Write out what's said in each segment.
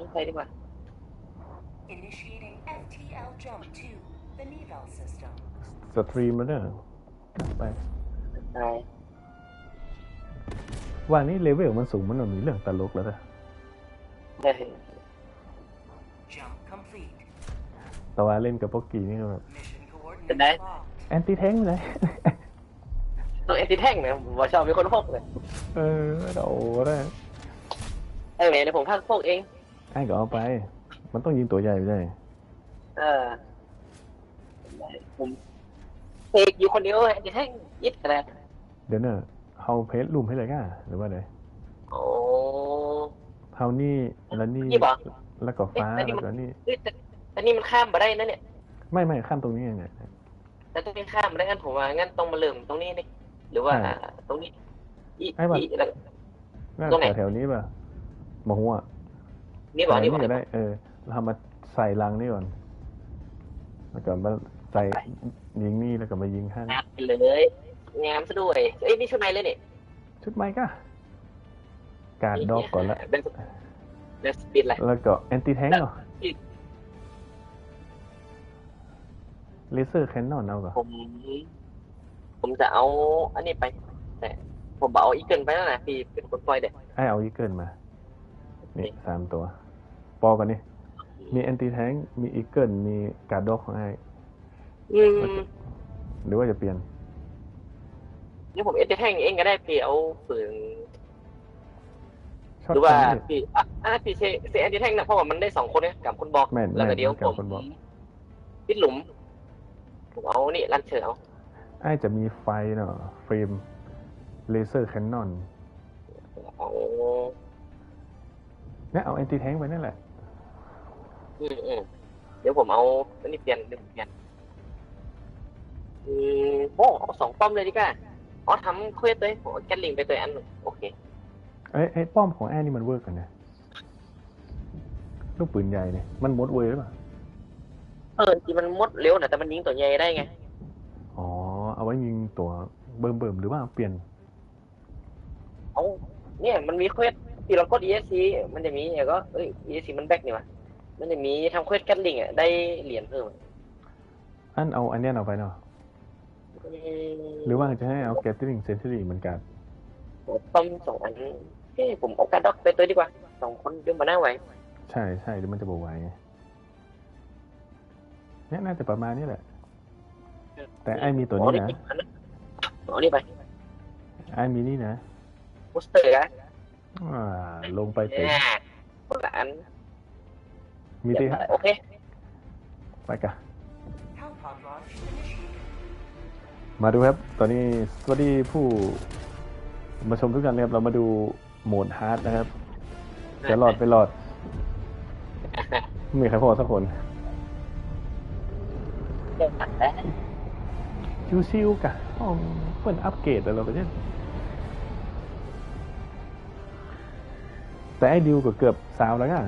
นี้ไปดีกว่า Initiating FTL jump to the Neval system. สตรีมมาเนอะไปตายว่านี้เลเวลมันสูงมันหมีเรื่องตลกแล้วนะได้ Jump complete. แต่ว่าเล่นกับพวกกีนี่ก็แบบ Mission เป็นไง coordinates locked. แอนตี้แทงเลยต้องเอ็นติแท่งเนี่ยผมบอกชอบเป็นคนพกเลย เออโดได้ไอ้เมย์เดี๋ยวผมพักพกเอง ไอ้ก็เอาไป มันต้องยิงตัวใหญ่ไม่ได้ เออได้ผมเทกอยู่คนเดียวเอ็นติแท่งยิดอะไรเดี๋ยวเนอะเฮาเพจลุมให้เลยก้าหรือว่าไงโอ้เฮานี่แล้วนี่นี่ปะแล้วก็ฟ้าเอ๊ะอันนี้แล้วมันก็นี่เฮ้ยแต่แต่นี่มันข้ามมาได้นะเนี่ย ไม่ไม่ข้ามตรงนี้ไงแต่ต้องเป็นข้ามมาได้งั้นผมว่างั้นต้องมาเริ่มตรงนี้นี่หรือว่าใช่ตรงนี้อีไอ้บัตรอีแล้วน่าตรงไหนแถวๆนี้ป่ะมาหัว นี่บอกนี่บอกก็ได้ เออเรามาใส่รังนี่ก่อน แล้วก็มาใส่ยิงนี่แล้วก็มายิงข้างงามไปเลยงามซะด้วย เอ้ยนี่ชุดไหนเลยเนี่ยชุดไม้ก็การดดอกก่อนละเป็นเป็นสปีดอะไรแล้วก็แอนตี้แทงเหรอเลเซอร์แคนนอนเอาก่อนผม ผมจะเอา อันนี้ไป แต่ ผมเอาอีเกิลไปแล้วนะพี่เป็นคนปล่อยเด็กไอเอาอีเกิลมา นี่สามตัว ปอกันนี่มีแอนตี้แทงมีอีเกิลมีการดดอกของไออืมหรือว่าจะเปลี่ยนนี่ผมเอ็ดแท่งเองก็ได้พี่เอาฝืนชอบหรือว่าจังเลยพี่อะอะพี่เซเซเอ็ดแท่งนะเพราะว่ามันได้สองคนเนี่ยกับคนบอกแม่นแล้วก็แม่นเดี๋ยวกับผมคนบอกปิดหลุมผมเอานี่ลันเชอร์เอาไอจะมีไฟเนาะเฟรมเลเซอร์แคนนอนเอาเนี่ยเอาแอนตี้แทงไปนั่นแหละ อืมอืมเดี๋ยวผมเอาอันนี้เปลี่ยนเดี๋ยวผมเปลี่ยนอืมโอ้เอาสองป้อมเลยดีกว่าอ๋อทำเควสเลยผมเอาแกนลิงไปตัวอันหนึ่งโอเคเอ้ยไอ้ป้อมของแอนี่มันเวิร์กกันนะลูกปืนใหญ่เนี่ยมันมดเวยหรือเปล่าเออจริงมันมดเร็วนะแต่มันยิงตัวใหญ่ได้ไงอ๋อเอาไว้ยิงตัวเบิ่มเบิ่มๆหรือว่าเปลี่ยนเอาเนี่ยมันมีเควสที่เรากด ESC มันจะมีเนี่ยก็เอ้ย ESC มันแบ็กนี่วะ มันจะมีทำเควสแกนลิงอะได้เหรียญเพิ่มอันเอาอันเนี้ยเอาไปเนาะอืมหรือว่าจะให้เอาแกตติงเซนช u รี่เหมือนกันป้อมสองอันเฮ้ยผมเอาการด็อกไปตัวดีกว่าสองคนเดี๋ยวมาหน้าไหวใช่ใช่เดี๋ยวมันจะบวไหวไงเนี่ยน่าจะประมาณนี้แหละ แต่ไอ้มีตัวนี้นะเอานี่ไปไอ้มีนี่นะ โปสเตอร์อะอ่าลงไปเต็มแหม่คนละอัน มีที่โอเคไปกัน Hellpod launch initiated. มาดูครับ ตอนนี้สวัสดีผู้มาชมทุกท่านนะครับ เรามาดูโหมดฮาร์ดนะครับ จะรอดไปรอดไม่มีใครพอสักคนเดี๋ยวตัดแล้วชิวๆกะอ๋อเพิ่นอัปเกรดแล้วเราก็เนี่ยแต่ไอ้ดิวก็เกือบซาวแล้วกัน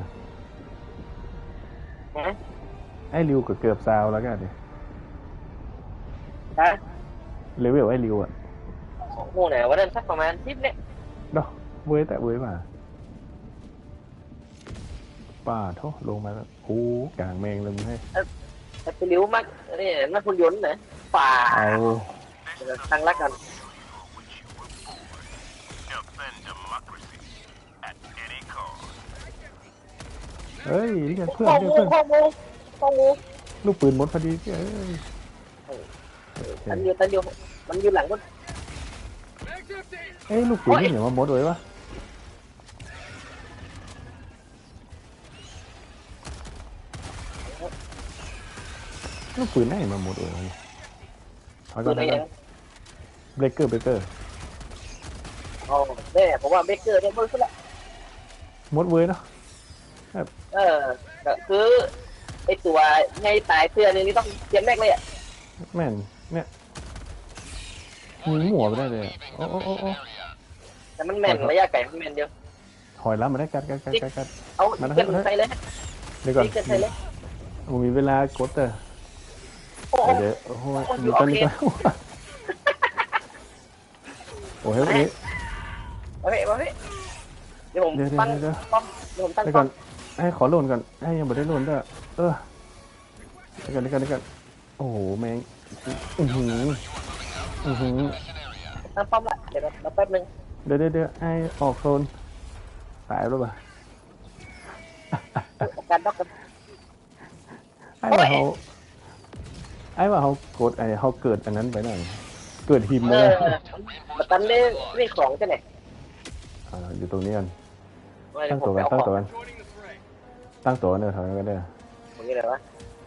นะไอ้ริวก็เกือบซาวแล้วกันดินะเลเวลไอ้ริวอะโอ้โหไหนวันนั้นสักประมาณทิปเนี่ยเนาะเว้ยแต่เว้ยมาป้าโทลงมาแล้วโอ้กลางแมงเลยมึงให้แต่ไปริ้วมากนี่นักคุณยนต์นะฝ่าเอาทางลักกัน เฮ้ยเรียกเพื่อนข้อเรียมูกเพื่อนข้อมูข้อมูลูกปืนหมดพอดีเอ้ยตันเดียวตันเดียวมันอยู่หลังรถเอ้ยลูกปืนนี่เหนียวมาหมดเลยวะลูกปืนได้มาหมดเลยถอยก่อนถอยก่อนเบรกเกอร์เบรกเกอร์โอ้แม่ผมว่าเบเกอร์เนี่ยเบิ้ลสุดละหมดเว้ยเนาะ เออก็คือไอตัวไงตายเสื้อเนี่ยนี่ต้องเตรียมแรกเลยอะแม่นเนี่ยยิงหัวไปได้เลยอะโอ้โอ้โอ้โอ้แต่มันแม่นระยะไกลมันแม่นเดียว ถอยล้ำมาได้กัดกัดกัดกัดกัดเอามาแล้วเกินใส่เลยเดี๋ยวก่อนนี่เกินใส่เลยผมมีเวลากดเตอร์โอ้โหเดี๋ยวโอ้โหโอ้อยู่โอตอนเคนี้ก็โอ้ยวันนี้โอเคโอเคเดี๋ยวผมเดี๋ยวเดี๋ยวตั้งเดี๋ยวป้อมเดี๋ยวผมตั้งเดี๋ยวป้ก่ออมน ไอ้ขอโหลนก่อนไอ้ยังไม่ได้โหลนด้วยเออเดี๋ยวกันเดี๋ยวกันเดี๋ยวกันโอ้โหแมงอือหืออือหือตั้งป้อมละเดี๋ยวเราแป๊บนึงเดี๋ยวเดี๋ยวเดี๋ยวไอ้ออกโซนตายแล้วป่ะการด็อกกันไอ้ว่าเขาไอ้ว่าเขากดไอ้เขาเกิดอันนั้นไปหน่อยเกิดหิมเอเลยอมาตันนี่นี่ของจะไหนอ่าอยู่ตรงนี้กันไม่ตั้งผมตัวไปกันเอาตั้งของตัวกัน ตั้งตัวกันเด้อถอยกันเด้อตรงนี้เลยวะ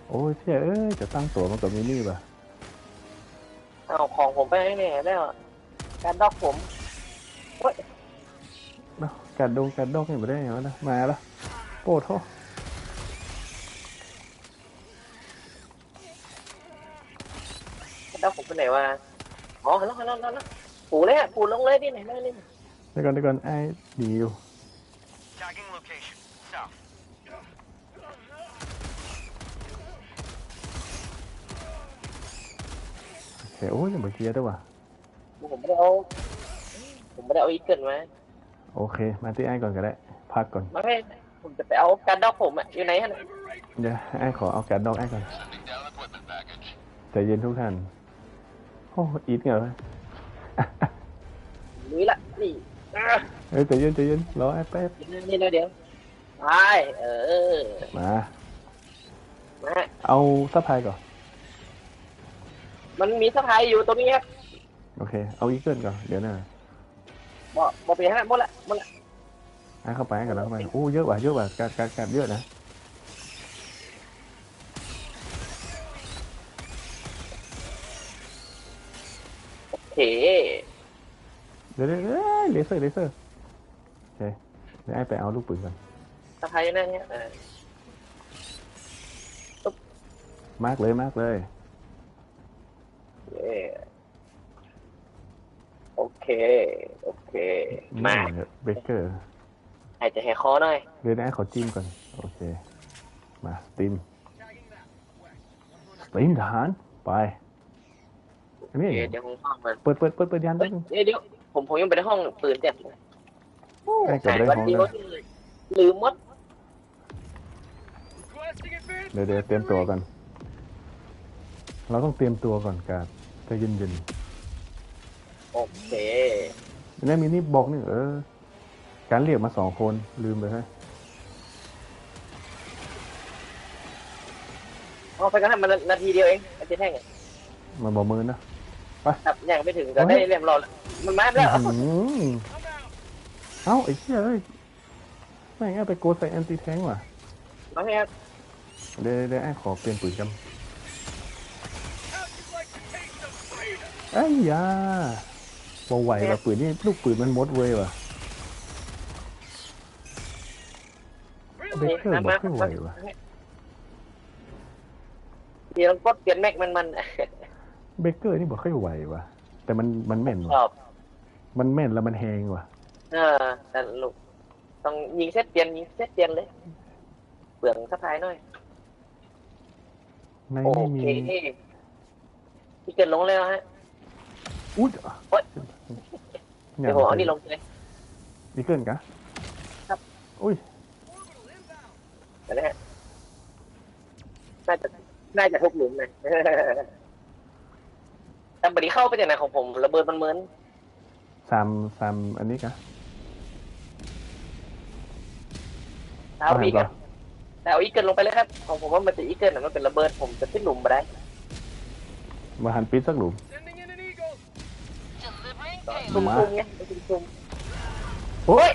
โอ้ยเชี่ยเอ้ยจะตั้งตัวมันกับมินี่ป่ะเอาของผมไปให้เนี่ยแล้วการด็อกผมเนาะกัดดงกัดดอกนี่ไม่ได้เหรอนะมาแล้วโปรดโทษการด็อกผมไปไหนวะอ๋อเห็นแล้วเห็นแล้วเห็นแล้วปูเลยอะปูลงเลยที่ไหนเลยนี่เดี๋ยวก่อนเดี๋ยวก่อนไอ้หนีอยู่ Tagging location. โอเคโอ้ยยังไม่เคลียร์ด้วยว่ะผมไม่ได้เอาผมไม่ได้เอาอีเกิลมาโอเค มาที่ไอ้ก่อนก็ได้พักก่อนไม่ให้ผมจะไปเอาการด็อกผมอะอยู่ไหนฮะเดี๋ยวไอ้ขอเอาการดอกไอ้ก่อน Sending down equipment package. ใจเย็นทุกท่านโอ้อีทเหรอนี่ละนี่อะเอ้ยใจเย็นใจเย็นรอไอ้แป๊บนี่นะเดี๋ยวไปเออมามาเอาซัพพลายก่อน มันมีสะพายอยู่ตรงนี้ครับโอเค เอาอีเกิลก่อน เดี๋ยวนะบอกบอกไปฮะหมดละหมดละไอ้เข้าไปไอ้ก่อนแล้วเข้าไปโอ้เยอะว่ะเยอะว่ะการการการเยอะนะโอเคเดี๋ยวเดี๋ยวเดี๋ยวเลเซอร์เลเซอร์โอเคเดี๋ยวไอ้ไปเอาลูกปืนก่อนสะพายนั่นเนี่ยเออ มากเลยมากเลยเย้ โอเค โอเค มา เบเกอร์หายใจแหกคอหน่อยเดี๋ยวนะไอ้ขอจิ้มก่อน โอเค มาสตีมสตีมทหาร ไป อันนี้โอเคเดี๋ยวผมฟังมันเปิดเปิดเปิดเปิดยันเฮ้แป๊ยบนึงเดี๋ยวเดี๋ยวผมผมยังไปในห้องปืนเต็มไอ้กลับหายได้วันของเดียวเลยลืมหมดเดี๋ยวเดี๋ยวเตรียมตัวกัน เราต้องเตรียมตัวก่อนการ ใจะเย็นเย็นโอเคๆนี่มีนี่บอกนี่เออ การเรียกมาสองคนลืมไปใช่เอาไปกันให้มันนาทีเดียวเองไอ้เจ๊แท่งอะมาบอกมือนะ ครับยังไม่ถึงก็ได้เรียบร้อยแล้วมันมาแล้วอื้อหือเอ้าไอ้เชี่ยเอ้ยแม่งเอาไปโกดใส่แอนตี้แทงว่ะน้องแฮกเดี๋ยวเดี๋ยวไอ้ขอเปลี่ยนปืนกัน ไอ้ยาบาไหวว่ะปืนนี่ลูกปืนมันมดเว้ยว่ะเบเกอร์บอกไม่ไหวว่ะเดี๋ยวกดเปลี่ยนแม็กมันมันเบเกอร์นี่บอกค่อยไหวว่ะแต่มันมันแม่นชว่ะอบมันแม่นแล้วมันแหงว่ะเออแต่ลูกต้องยิงเซตเปลี่ยนยิงเซตเปลี่ยนเลยเปลืองสะพายหน่อยในโอไม่เคมีที่เกิดลงแล้วฮะ อุ้ยโอ๊ยเดี๋เดี๋ยวผมเอานี่ลงเลย ดีเกินกะครับ อุ้ยนะฮะน่าจะน่าจะทุกหลุมเลยแต่บัดนี้เข้าไปจากไหนของผมระเบิดมันเหมือนสามสามอันนี้กะเท้าอีกอะแต่เอาอีเกิลลงไปเลยครับของผมว่ามันจะอีเกิลน่ะมันเป็นระเบิดผมจะขึ้นหลุมมาได้มาหันปิดสักหลุม ซุ่มมาซุ่มๆไงซุ่มซุ่มโอ้ย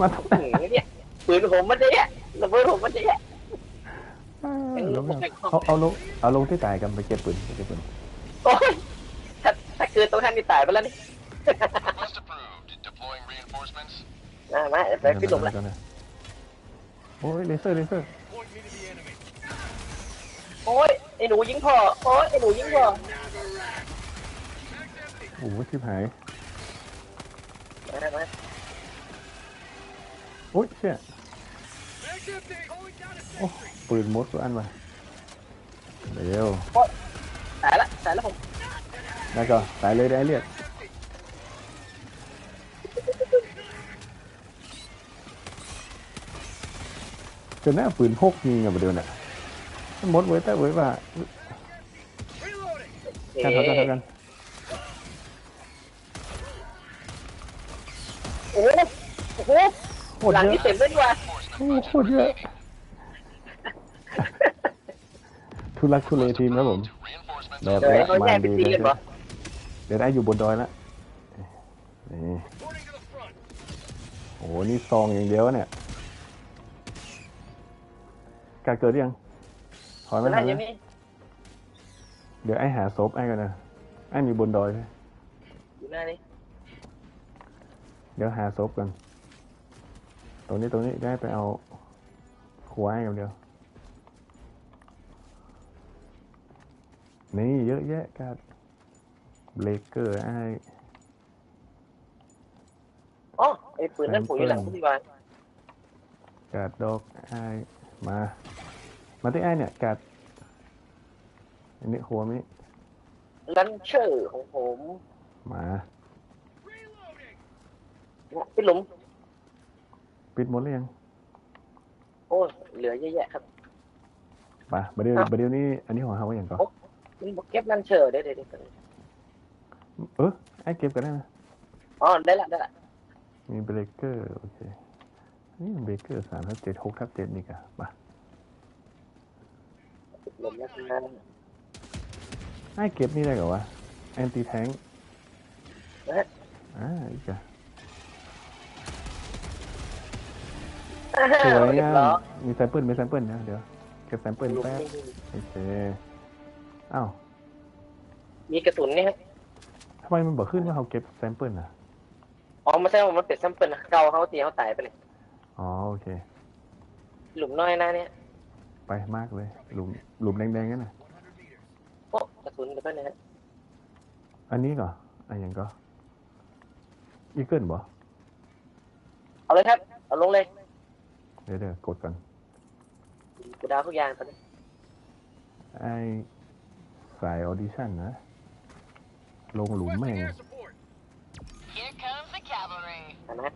มาทำไมๆหือเนี่ยปืนผมมันจะแย่ระเบิดผมมันจะแย่ลงเอาเอาลงเอาลงที่ตายกันไปเก็บปืนไปเก็บปืนโอ้ยถ้าถ้าเกินตรงท่านนี่ตายไปแล้วนี่ Request approved. Deploying reinforcements. มามาไปขึ้นหลุมแล้วโอ้ยเลเซอร์เลเซอร์โอ้ยไอ้หนูยิงพ่อโอ้ยไอ้หนูยิงพ่อ โอ้โหชิบหายมามาโอ้ยเชี่ยโอ้ปืนมดตัวอันมาเร็วตายละตายแล้วผมแล้วก็ตายเลยได้เรียกจนหน้าปืนพกยิงอะประเดี๋ยวน่ะมันหมดไว้แต่ไว้ว่าเอ๊กันเขากันเขากัะ น โอ้โหโอ้โหโคตรหลังเยนี่อะเต็มเลยดีกว่าโอ้โคตรเยอะทุลักทุเลทีมครับผม Reinforcements แบบเดี๋ยวและเขามาแยกนเป็นดีทีกันนะปะเดี๋ยวได้อยู่บนดอยแล้วนี่โอ้โหนี่ซองอย่างเดียวเนี่ยการเกิดยังถอยไหมมันถน่าอยไหจะมมีเดี๋ยวไอ้หาศพไอ้กันนะไอ้อยู่บนดอยใช่อยู่หน้านี้ เดี๋ยวหาศพกัน ตรงนี้ตรงนี้ได้ไปเอาขวายอย่างเดียว นี่เยอะแยะการเบรกเกอร์ไอ้อ๋อไอ้ปืนนั่นปุ๋ยหลังคุณดีกว่าการดอกไอ้มา มาที่ไอ้เนี่ยการอันนี้หัวมิลันเชอร์ของผม มา เนี่ยพี่หลุม ปิดหมดหรือยังโอ้เหลือเยอะแยะครับ ไปบดเดี๋ยวครับบดเดี๋ยวนี้อันนี้ของเขาอย่างก่อนมันบอกเก็บลันเชอร์ได้ได้ได้เออไอ้เก็บกันได้ไหมอ๋อได้ละได้ละมีเบรกเกอร์โอเคนี่เบรกเกอร์สามทับเจ็ดหกทับเจ็ดนี่กะมาหลุมแล้วกันไอ้เก็บนี่ได้กับวะแอนตี้แทงนะฮะอ่าอีกอะ สสววยยงามเหรอมีแซมเปิลมีแซมเปิลนะเดี๋ยวเก็บแซมเปิลแป๊บโอเคอ้าวมีกระสุนนี่ครับทำไมมันบอกขึ้นว่าเขาเก็บแซมเปิลอะอ๋อไม่ใช่ว่ามันเป็นซัมเปิลนะเกาเขาตีเขาตายไปเลยอ๋อโอเค หลุมน้อยนะเนี่ย ไปมากเลย หลุมหลุมแดงๆนั่นน่ะโอ้กระสุนเดี๋ยวแป๊บนึงฮะอันนี้ก่อนอันยังก็อีเกิลบ่เอาเลยครับ เอาลงเลย เดี๋ยวเดี๋ยวกดก่อนกูดาวทุกอย่างตอนนี้ไอ้สายออดิชั่นนะ ลงหลุมแม่ง Here comes the cavalry. นะนะ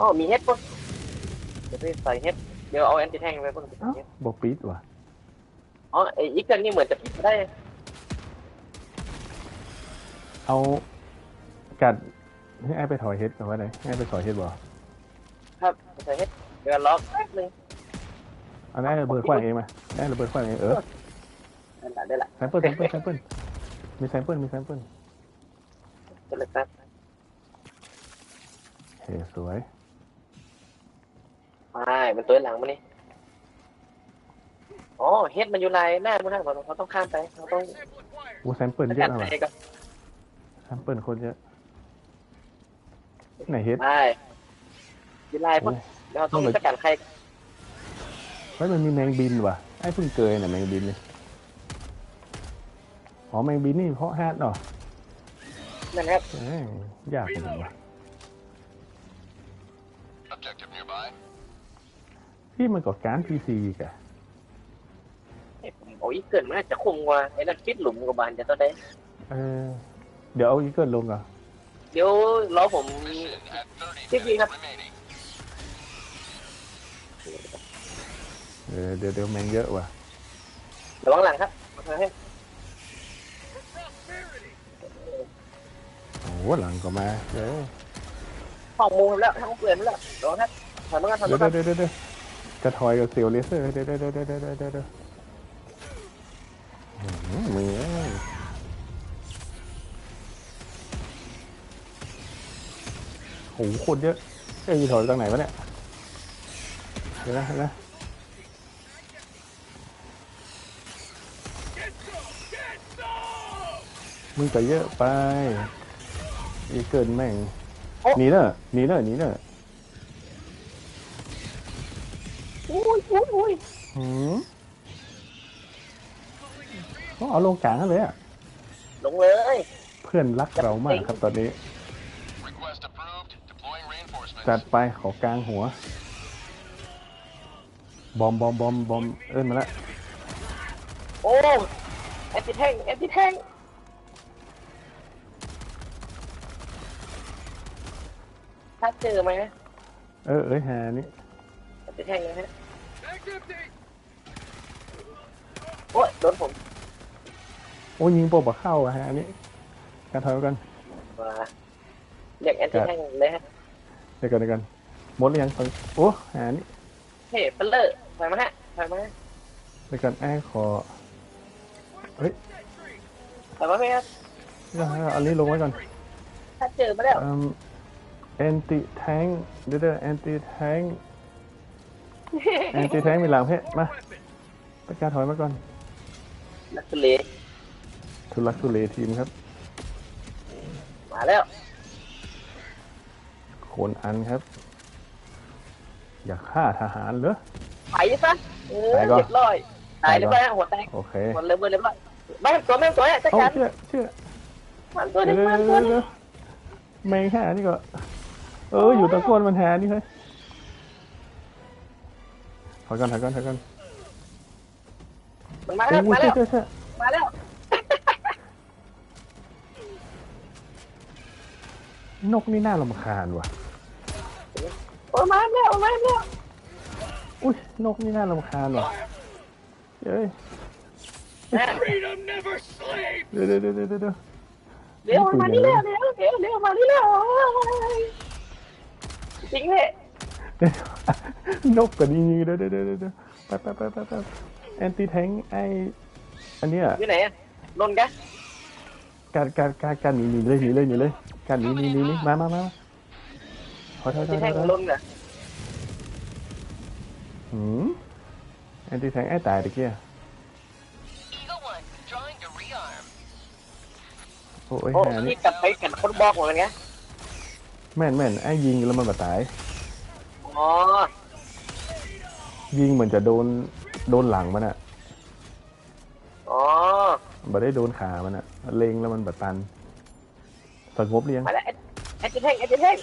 อ๋อมีเฮ็ดปุ๊บเดี๋ยวไปใส่เฮ็ดเดี๋ยวเอาแอนติแทงไปปุ๊บเอ้าบอกปีดว่ะอ๋อไอ้อีกเกิลนี่เหมือนจะปิดไม่ได้เอากัดให้ไอ้ไปถอยเฮดก่อนว่าไหนให้ไอ้ไปถอยเฮดบ่ครับใส่เฮ็ดเดี๋ยวล็อกแป๊บนึงเอาได้ระเบิดขว้างเองมาได้ระเบิดขว้างเองเออได้ละได้ละแซมเปิลแซมเปิลแซมเปิลมีแซมเปิลมีแซมเปิลได้เลยครับเฮ้สวยไปมันตัวหลังมันนี่อ๋อเฮ็ดมันอยู่ลายหน้ามึงนะเราเราต้องข้ามไปเราต้องโอ้แซมเปิลสเยกัอะดมากไปก่อนแซมเปิลคนเยอะไหนเฮดไปอยู่ลายปุ๊บ เดี๋ยวเราต้องสกัดใครเฮ้ยมันมีแมงบินว่ะไอ้เพิ่งเกยน่ะแมงบินเลยอ๋อแมงบินนี่เพราะฮาร์ดเหรอนั่นครับเอ้ยยากจังวะ Objective nearby. พี่มันก็การพีซีกะไอ้ผมโอ้ยเกินมันน่าจะคุมกว่าไอ้นั่นปิดหลุมกับบานจะต้องได้เออเดี๋ยวเอาอีเกิลลงก่อนเดี๋ยวรอผม Mission at 30 Tiếp đi minutes ครับ remaining. เดี๋ยวเดี๋ยวแมงเยอะว่ะระวังหลังครับมาทางให้โอ้หลังก็มาเดี๋ยวหองมูมแล้วทั้งเปลี่ยนแล้วระวังครับถอยมากันถอยเดี๋ยมาวกันเดี๋ยวเดี๋เดี๋ยวจะถอยกับเซลเลเซอเดี๋ยวเดี๋ยวเดี๋ยวเดี๋ยวเดี๋เดี๋เดี๋ยด้อหืเยโอ้โหคนเยอะเอ้ยถอยไปางไหนวะเนี่ยเห็นยวนะเห็นยวนะ มึงก็เยอะไป อีเกินแม่งหนีเนอะหนีเนอะหนีเนอะอุ้ยอุ้ยอุ้ยหืมต้องเอาลงกลางกันเลยอะ ลงเลยเพื่อนรักเรามากครับตอนนี้ Request approved. Deploying reinforcements. จัดไปขอกลางหัว บอมบอมบอมบอมเอิ้นมาแล้วโอ้แอนติแทงแอนติแทง ถ้าเจอไหมเออเอ้ยฮานี่แอนติแทงนะฮะโอ้ยโดนผมโอ้ยิงโปบะเข้าอะฮะอันนี้การถอยไปกันมาเรียกแอนตี้แทงเลยฮะเดี๋ยวกันเดี๋ยวกันหมดหรือยังโอ้หานี่เฮ้ยเปลเลอร์ถอยมาฮะถอยมาฮะเดี๋ยวกันไอ้ขอเฮ้ยถอยมาไหมครับเดี๋ยวให้เอาอันนี้ลงไว้ก่อนถ้าเจอมาแล้วอืม แอนติแทงเดี๋ยวเดี๋ยวแอนติแทงแอนติแทงมีหลังเพชรมาตะการถอยมาก่อนนักทุเลทุลักทุเลทีมครับ มาแล้วโคนอันครับ อยากฆ่าทหารเหรอไปซะเออตายก่อนเรียบร้อยตายเรียบร้อยฮะหัวแตกโอเคหมดเลยเบอร์เรียบร้อยไม่ตัวแม่งตัวเนี่ยจัดโอ้การเชื่อเชื่อมันตัวหเดี๋นึยวงเดี๋ยวมันเดี๋ตัวยวหนึเดี๋ยวงแมงแค่นี่ก็ เอออยู่ตะโกนมันแหานี่เฮ้ยถอยก่อนถอยก่อนถอยก่อนมันมาโอ้แล้วยมาเชื่แล้อวเชื่อเชื่อมาแล้วนกนี่น่ารำคาญว่ะโอ้ยมาแล้วมาแล้วอุ้ยนกนี่น่ารำคาญว่ะเฮ้ยนะเดี๋ยวเดี๋ยวเดี๋ยวเดี๋ยวเดี๋ยวเดี๋ยวมานี่แล้วเดี๋ยวเดี๋ยวเดี๋ยวมานี่แล้ว จริงเลยเดี๋ยวนกกับนี่เดี๋ยวเดี๋ยวเดี๋ยวเดี๋ยวแป๊บแป๊บแป๊บแป๊บแป๊บแอนตี้แทงไออันเนี้ยอยู่ไหนอะน แม่นแม่นแม่นไอ้ยิงแล้วมันมาตาย อ๋อ ยิงเหมือนจะโดนโดนหลังมันอะอ๋อ บ่ได้โดนขามันอะเล็งแล้วมันบาตันสงบเรียงมาแล้วแอนตี้แทงแอนตี้แทง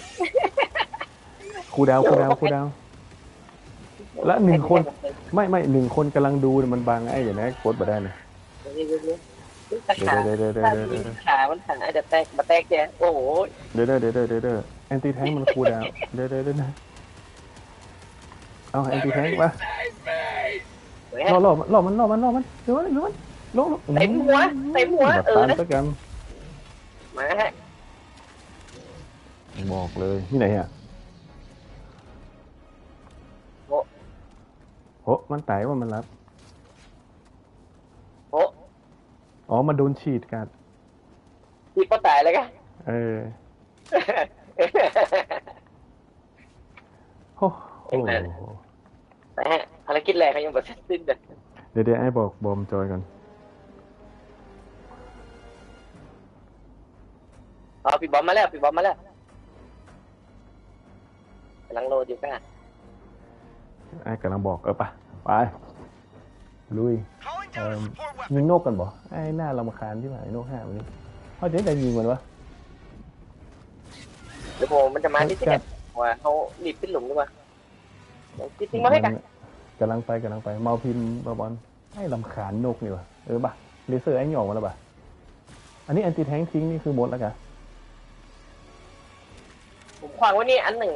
ครูดาวครูดาวครูดาว และหนึ่งคน ไม่ไม่หนึ่งคนกำลังดูเนี่ยมันบังไอ้อย่างนี้กดมาได้เลยเดี๋ยวเดี๋ยวเดี๋ยวขาเดี๋ยวเดี๋ยวเดี๋ยวถ้ามีเดี๋ยวขามันขาจะแตกมาแตกแกโอ้โห เดี๋ยวเดี๋ยวเดี๋ยวเดี๋ยวเดี๋ยว แอนตี้แทงมันครูดาวเดี๋ยวเดี๋ยวเดี๋ยวเอาแอนตี้แทงมาสวยฮะล่อล่อมันล่อมันล่อมันล่อมันเดี๋ยวมันเดี๋ยวมันล่อล่อเต็มหัวเต็มหัวบาเอตัอนนะสักกันมาฮะบอกเลยนี่ไหนอะโอ้โหมันตายว่ามันรับ โอ้อ๋อ มันโดนฉีดกัดที่ก็ตายเลยกัน เออ โอ้โหนะฮะภารกิจแรกเขายังแบบเสร็จสิ้นเลยเดี๋ยวเดี๋ยวไอ้บอกบอมจอยก่อนอ๋อปีบอมมาแล้วปีบอมมาแล้วกำลังโหลดอยู่กันไอ้กำลังบอกเออปะไปลุยเอิ่มยิงนกกันบ่ไอ้หน้าลำคาญที่ไหนนกห้าวันนี้เขาจะได้ยิงมันวะ เดี๋ยวผมมันจะมาที่ที่แกว่าเขาหลีบขึ้นหลุมดีกว่าจริงๆมาให้กันกำลังไปกำลังไปเมาพิมพ์บอบอลไอ้ลำคาญนกนี่วะเออปะเลเซอร์ไอ้หยองมาแล้วปะอันนี้แอนตี้แทงทิ้งนี่คือหมดแล้วกันผมขวางไว้นี่อันหนึ่ง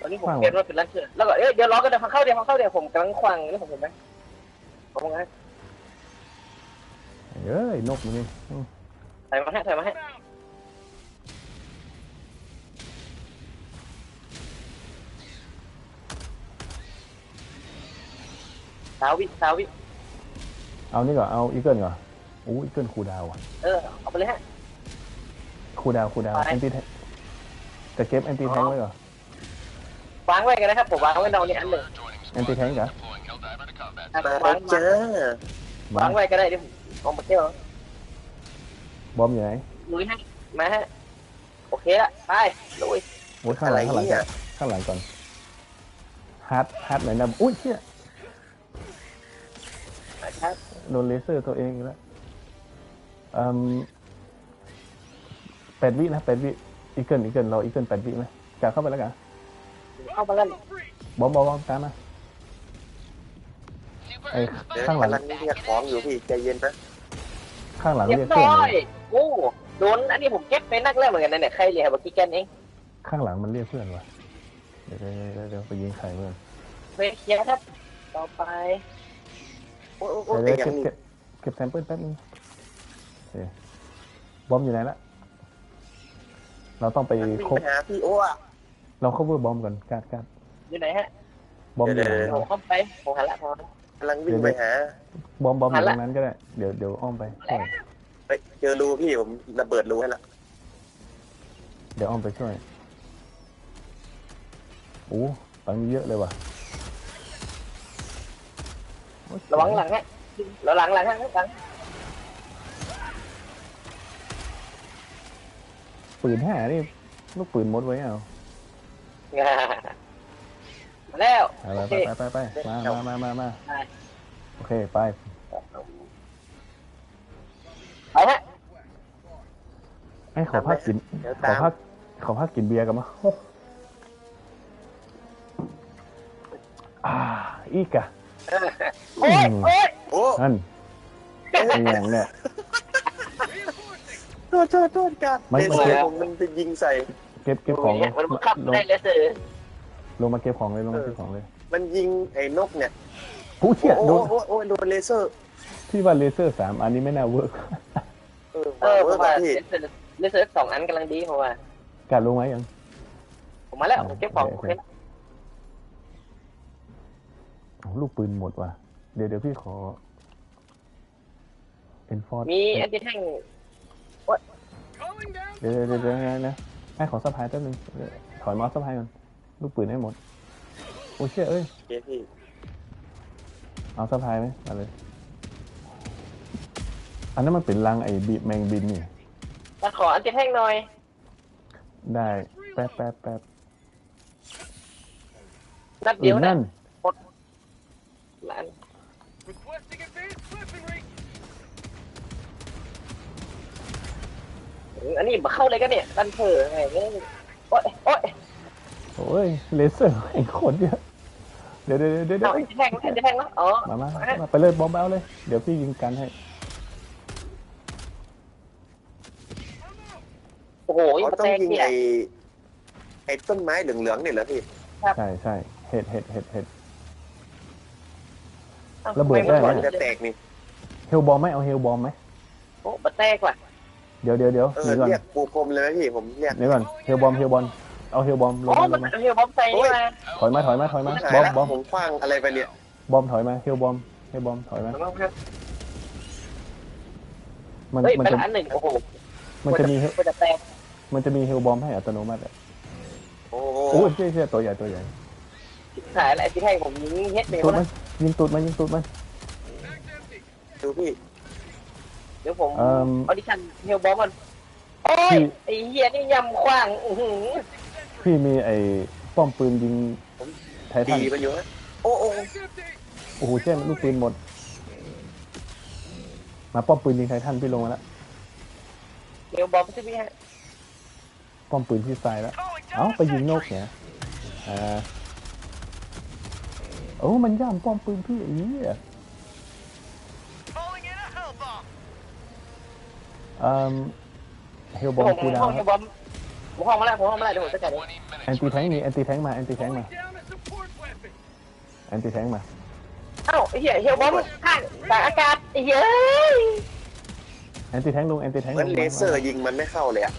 ตอนนี้ผมเปลี่ยนว่าเป็นลันเชอร์แล้วก็เอ้ยเดี๋ยวรอกันเดี๋ยวฟังเข้าเดี๋ยวฟังเข้าเดี๋ยวผมกำลังขวางนี่ผมเห็นไหมผมงั้นเอ้ยนกมันนี่อืมใส่มาให้ใส่มาให้ สาวิสาวิ เอานี่ก่อนเอาอีเกิลก่อนอู้อีเกิลคูลดาวน์อะเออ เอาไปเลยฮะ คูลดาวน์คูลดาวน์ไป แอนตี้แทงจะเก็บแอนตี้แทงไว้ก่อนวางไว้กันนะครับผมวางไว้นอนนี่อันหนึ่ง Joining Anti tank squad. hả? Deploying Helldiver to combat. วางเจอมาวางไว้ก็ได้เดี๋ยวผมเอามาเที่ยวบอมอยู่ไหนลุยให้มาฮะโอเคละไปลุยโอ้ยข้างหลังข้างหลังก่อนข้างหลังก่อนฮาร์ดฮาร์ดไหนนะอุ้ยเชี่ยครับ โดนเลเซอร์ตัวเองอีกแล้วอืมแปดวินะแปดวิอีเกิลอีเกิลเราอีเกิลแปดวิไหมกาเข้าไปแล้วกันเข้ามาแล้วบอมบอมบอมตามมา Super ไอ้ Urban ข้างหลัง Back เรียกของอยู่พี่ใจเย็นนะข้างหลังเรียเรียกบเครื่องร้อเลยยโอ้โดนอันนี้ผมเก็บไปนักแล้วเหมือนกันนะเนี่ยใครเรียกเมื่อกี้แกนเองข้างหลังมันเรียกเพื่อนวะเดี๋ยวเดี๋ยวเดี๋ยวเดี๋ยวไปยิงใครเพื่อนเฮ้ยเคลียร์ครับ ต่อไปโอ้ยโอ้ยโอ้เดี๋ยยวเดี๋ยวเก็บเก็บเก็บแซมเปิลแป๊บนึงโอเคบอมอยู่ไหนละเราต้องไปวิ่งคบไปหาพี่โอ้อะเราคบเวอร์บอมก่อนการการอยู่ไหนฮะบอมอยู่ไหนเดี๋ยวผมเข้าไปผมหันละพอกำลังวิ่งไปหา บอมบอมอยู่หันตละรงนั้นก็ได้ เดี๋ยวเดี๋ยวอ้อมไปช่วยไปเจอรูพี่ผมระเบิดรูให้ละเดี๋ยวอ้อมไปช่วยโอ้ตังค์มีเยอะเลยว่ะโอ้ย ระวังหลังฮะระวังหลังฮะหลังปืนแห่นี่ลูกปืนมดไว้เอางามาแล้วไปโอไปเค ไปไปไปมามามามามาได้โอเคไปไปฮะ ไอ้ยขอพักกินเดี๋ยวขอตามพักขอพักกินเบียร์กันมาอ่าอีกอะ โอ้ยโอ้ยโอ้นั่นไอ้อย่างเนี่ยโทษโทษโทษกันไม่เลไม่เซอร์ผมมันจะยิงใส่ เก็บเก็บของลงมันบังคับลงได้เลยสื่อลงมาเก็บของเลยลงมาเก็บของเลย มันยิงไอ้นกเนี่ยผู้เชี่ยโอ้โดนโอ้โอ้โดนเลเซอร์ที่ว่าเลเซอร์สามอันนี้ไม่น่าเวิร์กเออเออเพเวิร์ราะกว่าอะพี่เลเซอร์สองอันกำลังดีเพราะว่าการลงไหมยัง ผมมาแล้วผมเก็บของโอเคโอ้ลูกปืนหมดว่ะ เดี๋ยวเดี๋ยวพี่ขอเอ็นฟอร์มีแอนติแท่งเดี๋ยวเดี๋ยวเดี๋ยวเดี๋ยวนะไอ้ขอสะพายแป๊บนึงเดี๋ยวถอยมอสสะพายก่อนลูกปืนให้หมด โอ้เชี่ยเอ้ยโอเคพี่เอาสะพายไหมมาเลย อันนั้นมันเป็นรังไอ้บีแมงบินนี่ มาขอแอนติแท่งหน่อยได้แป๊บแป๊บแป๊บนัดปืเดียนวนะนั่นล้าน อันนี้มาเข้าเลยกันเนี่ยดันเผอไงเนี่ยโอ๊ยโอ๊ยโอ้ยเลเซอร์ไอ้โคตรเยอะเดี๋ยวเดี๋ยวเดี๋ยวเดี๋ยเอาวแอนติแท่งแอนติแท่งแล้วอ๋อมามามาไปเลยบอมไปเอาเลย เดี๋ยวพี่ยิงกันให้โอ้โหเขามาต้องแตกยิงเนี่ยไอ้ไอ้ต้นไม้เหลืองๆเนี่ยเหรอพี่ใช่ใช่เห็ดเห็ดเห็ดเห็ดอ้าระเบิดได้ทำก่มอนมันจะแตกนี่เฮลบอมไหมเอาเฮลบอมไหมโอ้มาแตกว่ะ เดี๋ยวเดี๋ยวเดี๋ยวเออเดี๋ยวก่อนเรียกปูพรมเลยไหมพี่ผมเรียกเดี๋ยวก่อนเฮลบอมเฮลบอมเอาเฮลบอมลอ๋งอมาลมันงมาเฮียบอมใส่นี่มาถอยมาถอยมาถอยมาหายบอมละบอมผมคว้างอะไรไปเนี่ยบอมถอยมาเฮลบอมเฮลบอมถอยมาระวังครับมันเฮ้ยมันไปจะละอันหนึ่งโอ้โหมันจะมีมันจะแตกมันจะมีเฮลบอมให้อัตโนมัติอะโอ้โหโอ้ยเชี่ยเชี่ยตัวใหญ่ตัวใหญ่ขายอะไรที่ให้ผมยิงเฮ็ดเดียวตูดมันะนยิงตูดมันยิงตูดมันดูพี่ เดี๋ยวผมเอิ่มออดิชั่นเฮลบอมมันโอ้ยพี่ไอ้เฮียนี่ยำขว้างอื้อหือพี่มีไอ้ป้อมปืนยิงไททัดีนมันอยู่นะโอ้โอ้โอ้โหเช่นลูกปืนหมด มาป้อมปืนยิงไททันพี่ลงมาแล้วเฮลบอมใช่ไหมฮะป้อมปืนพี่ตายแล้วเอ้าไปยิงนกเนี่ยอ่าโอ้มันย่ำป้อมปืนพี่อย่างนี้อะ Calling in อืมเฮลบอมผมคูดาห้อวงเฮลบอมผมห้องมาแล้วผมห้องมาแล้วเดี๋ยวผมจะจัดเอง20แอนตี้แทงมีแอนตี้แทงมาแอนตี้แทงมา Down a support weapon. แอนตี้แทงมาเอ้าไอ้เฮียเฮลบอมข้างกลางอากาศไอ้เหี้ยเอ้ยแอนตี้แทงลงแอนตี้แทงเหลมือนงเลเซอร์ยิงมันไม่เข้าเลยอะ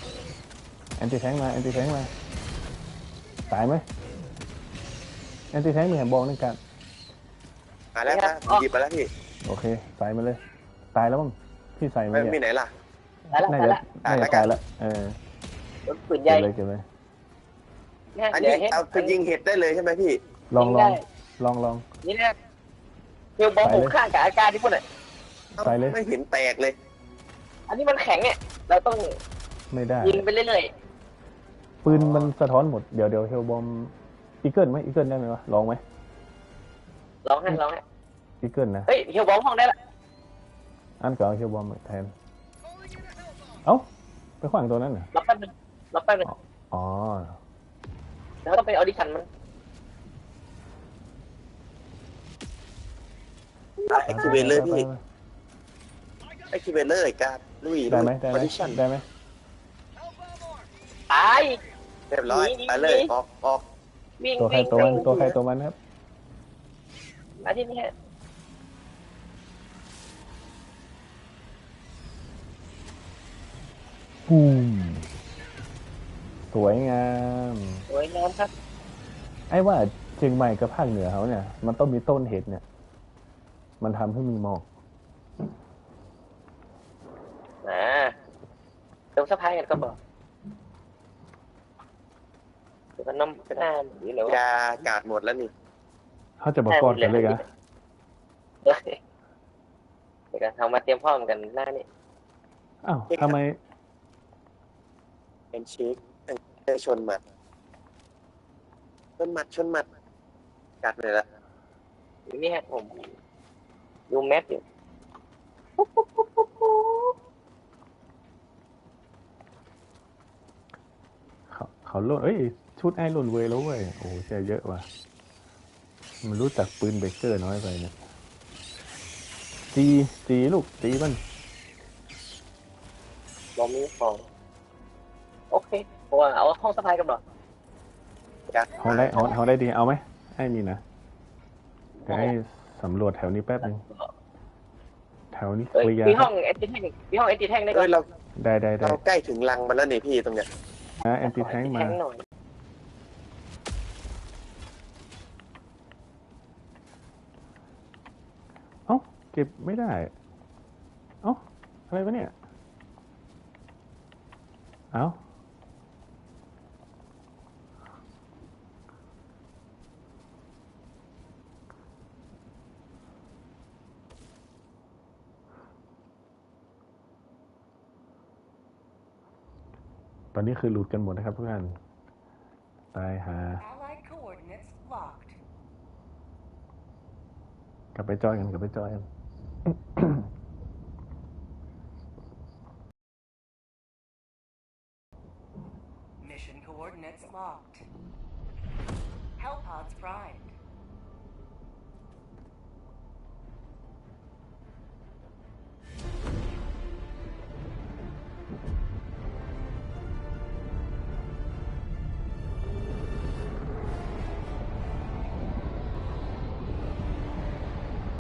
แอนตี้แทงมาแอนตี้แทงมาตายไหมแอนตี้แทงมีแหมบอกนึงกันมาแล้วนะหยิบมาแล้วพี่โอเคใส่มาเลย ตายแล้วมั้งพี่ใส่มาไม่เนี่ยมีไหนล่ะ ตายละน่าตายจะละน่าจะตายแล้วเออรถปืนใหเก็ญ่บเลยเก็บเลยเนี่ยอันเดี๋นี้ยวเฮ็ดเอาไปยิงเห็ดได้เลยใช่ไหมพี่ ลองลองลองลอง นี่นะเฮลบอมผมข้างกับอากาศที่พุ่นอะเอ้าไปเลย ไม่เห็นแตกเลย อันนี้มันแข็งเนี่ยเราต้องไม่ได้ ยิงไปเรื่อยปืนมันสะท้อนหมด เดี๋ยวเดี๋ยวเฮลบอมอีเกิลไหมอีเกิลได้ไหมวะลองไหมๆร้องให้ร้องให้อีเกิลนะเฮ้ยเฮลบอมห้องได้ละอันก็เอาเฮลบอมแทน เอ้าไปขวางตัวนั้นเหรอรับแป๊บนึงรับแป๊บนึงอ๋อแล้วต้องไปออดิชั่นมันแอคทีเวตเลยพี่แอคทีเวตเลยการลุยได้ไหมได้ไหมออดิชั่นได้ไหมตายเรียบร้อยหนีไปเลยหนีออกออกวิ่งตัวใครวิ่งตัวมันวิ่งตัวใครตัวมันครับมาที่นี่ฮะ ปูมสวยงาม สวยงามครับ ไอ้ว่าเชียงใหม่กับภาคเหนือเขาเนี่ย มันต้องมีต้นเห็ดเนี่ย มันทำให้มีหมอกอ่าเติมสะพายกันก็บอกเดี๋ยวก็น้ำน้ำหรืออะไรวะยาอากาศหมดแล้วนี่เขาจะมากอดกันเลยกะเฮ้ยเดี๋ยวกันเอามาเตรียมพร้อมกันหน้านี่อ้าวทำไม เป็นชีกเออชนหมัด ชนหมัดชนหมัด กัดเลยละอยู่นี่ฮะผมดูแมปอยู่เขาเขาโล่นเอ้ย ชุดไอ้หล่นเวยแล้วเว้ย โอ้โหใช่เยอะว่ะ มันรู้จักปืนเบเกอร์น้อยไปเนี่ยจีจีลูกจีมันลองมีของโอเคเพ ราะว่าเอาห้องสะพายกันหรอกัดเขาได้เขาเขาได้ดีเอาไหมไอ้นี่นะเดี๋ยวให้สำรวจแถวนี้แป๊บนึงแถวนี้เอ้ยเคลียร์มีห้องแอนติแทงมีห้องแอนติแทงได้ก่เอ้อยนเราได้ได้ได้เราใกล้ถึงรังมันแล้วนี่พี่ตรงเนี้ยนะแอนติแทงมาแทงหน่อยเอ้าเก็บไม่ได้ เอ้าอะไรวะเนี่ย เอ้า ตอนนี้คือหลุดกันหมดนะครับเพื่อน ตายหา Allied coordinates locked. กลับไปจอยกันกลับไปจอยกัน